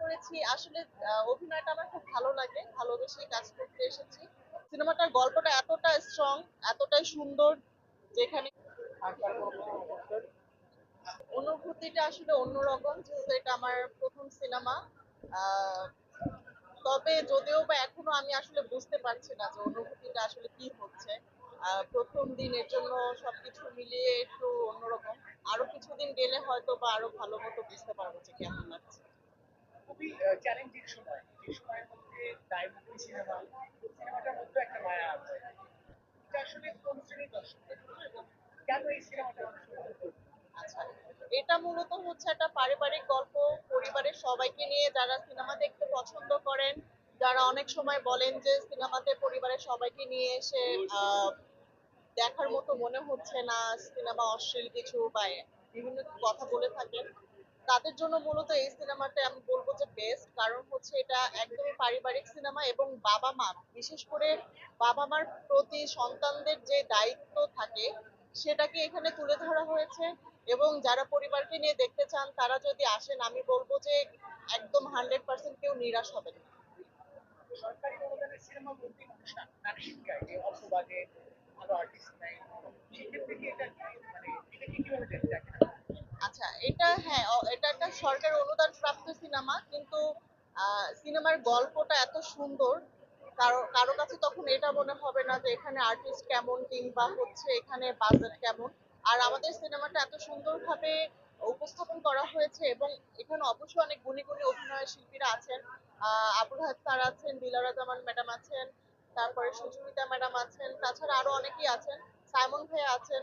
করেছি। আসলে অভিনয়টা আমার খুব ভালো লাগে ভালোবেসে কাজ করতে এসেছি। সিনেমাটার গল্পটা এতটা স্ট্রং এতটাই সুন্দর, যেখানে অনুভূতিটা আসলে অন্যরকম, যেহেতু এটা আমার প্রথম সিনেমা। তবে যদিও বা এখনও আমি আসলে বুঝতে পারছি না যে অনুভূতিটা আসলে কি হচ্ছে। প্রথম দিনের জন্য সবকিছু মিলিয়ে একটু অন্যরকম। আরও কিছুদিন গেলে হয়তো বা আরও ভালো মতো বুঝতে পারব যে কেমন লাগছে। খুবই চ্যালেঞ্জিং সময়। এই সময়ের মধ্যে ডায়মন্ড সিনেমা সিনেমাটার মধ্যে একটা মায়া আছে। এটা আসলে কোন শ্রেণির দর্শকদের জন্য এবং কেন এই সিনেমাটা? আচ্ছা এটা মূলত হচ্ছে একটা পারিবারিক গল্প। পরিবারের সবাইকে নিয়ে যারা সিনেমা দেখতে পছন্দ করেন, যারা অনেক সময় বলেন যে সিনেমাতে পরিবারের সবাইকে নিয়ে এসে দেখার মতো মনে হচ্ছে না সিনেমা অশ্লীল কিছু বা বিভিন্ন কথা বলে থাকেন। তাদের জন্য মূলত এই সিনেমাটা আমি বলব যে বেস্ট কারণ হচ্ছে এটা একদমই পারিবারিক সিনেমা এবং বাবা মা বিশেষ করে বাবা মার প্রতি সন্তানদের যে দায়িত্ব থাকে সেটাকে এখানে তুলে ধরা হয়েছে এবং যারা পরিবারকে নিয়ে দেখতে চান তারা যদি আসেন আমি বলব যে একদম হান্ড্রেড পার্সেন্ট কেউ নিরাশ হবে না। সরকারি অনুদানের সিনেমা বলতে অনুষ্ঠান নাটক গায়ে অল্প বাজেট ভালো আর্টিস্ট নাই। সেক্ষেত্রে কি এটা মানে এটাকে কীভাবে দেখতে আচ্ছা এটা হ্যাঁ অ- এটা একটা সরকার অনুদান প্রাপ্ত সিনেমা কিন্তু আহ, সিনেমার গল্পটা এত সুন্দর, কারও কারও কাছে তখন এটা মনে হবে না যে এখানে আর্টিস্ট কেমন কিংবা হচ্ছে এখানে বাজেট কেমন। আর আমাদের সিনেমাটা এত সুন্দরভাবে উপস্থাপন করা হয়েছে এবং এখানে অবশ্যই অনেক গুণী গুণী অভিনয় শিল্পীরা আছেন। আবুল হায়াত স্যার আছেন দিলারা জামান ম্যাডাম আছেন, তারপরে সুচরিতা ম্যাডাম আছেন, তাছাড়া আরও অনেকেই আছেন। সাইমন ভাই আছেন।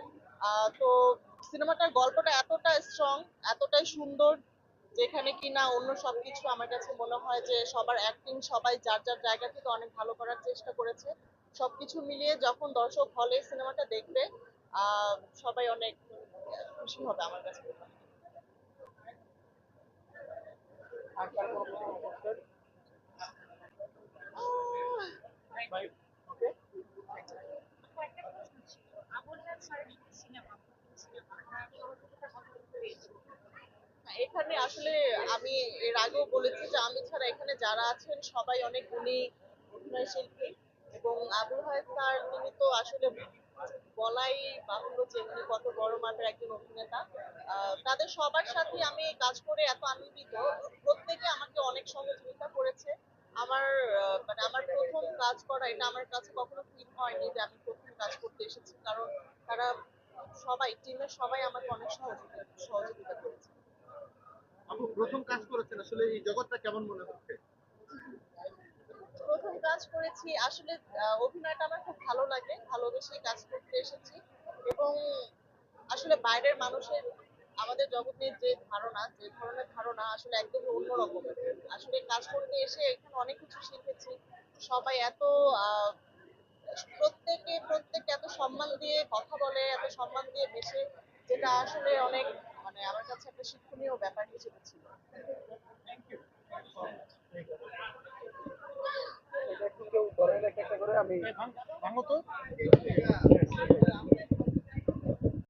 তো সিনেমাটার গল্পটা এতটা স্ট্রং এতটাই সুন্দর যেখানে কিনা অন্য সব কিছু আমার কাছে মনে হয় যে সবার অ্যাক্টিং সবাই যার যার জায়গা থেকে অনেক ভালো করার চেষ্টা করেছে সবকিছু মিলিয়ে যখন দর্শক হলে সিনেমাটা দেখবে সবাই অনেক খুশি হবে আমার কাছে। আর কার কোনো প্রশ্ন করছেন? আহ, ওকে কয়েকটা প্রশ্ন ছিল আবুল হায়াত স্যারের সাথে সিনেমা সিনেমা সহযোগিতা কতটুকু পেয়েছে হ্যাঁ, এখানে আসলে আমি এর আগেও বলেছি যে আমি ছাড়া এখানে যারা আছেন সবাই অনেক গুণী অভিনয় শিল্পী এবং আবুল হায়াত স্যার, তিনি তো আসলে বলাই বাহুল্য যে উনি কত বড় মাপের একজন অভিনেতা। তাদের সবার সাথে আমি কাজ করে এত আনন্দিত। প্রত্যেকে আমাকে অনেক সহযোগিতা করেছে। আমার মানে আমার প্রথম কাজ করা, এটা আমার কাছে কখনো ফিল হয়নি যে আমি প্রথম কাজ করতে এসেছি। কারণ তারা সবাই, টিমের সবাই আমাকে অনেক সহযোগিতা সহযোগিতা করেছে। প্রথম কাজ করেছেন, আসলে এই জগৎটা কেমন মনে হচ্ছে? প্রথম কাজ করেছি, আসলে অভিনয়টা আমার খুব ভালো লাগে ভালোবেসে কাজ করতে এসেছি এবং আসলে বাইরের মানুষের, আমাদের জগতের যে ধারণা, যে ধরনের ধারণা আসলে একদমই অন্যরকম। আসলে কাজ করতে এসে এখানে অনেক কিছু শিখেছি, সবাই এত প্রত্যেকে প্রত্যেককে এত সম্মান দিয়ে কথা বলে, এত সম্মান দিয়ে মেশে, যেটা আসলে অনেক মানে আমার কাছে একটা শিক্ষণীয় ব্যাপার হিসেবে ছিল। কেউ ধরে একটা করে? আমি ভাঙো তো।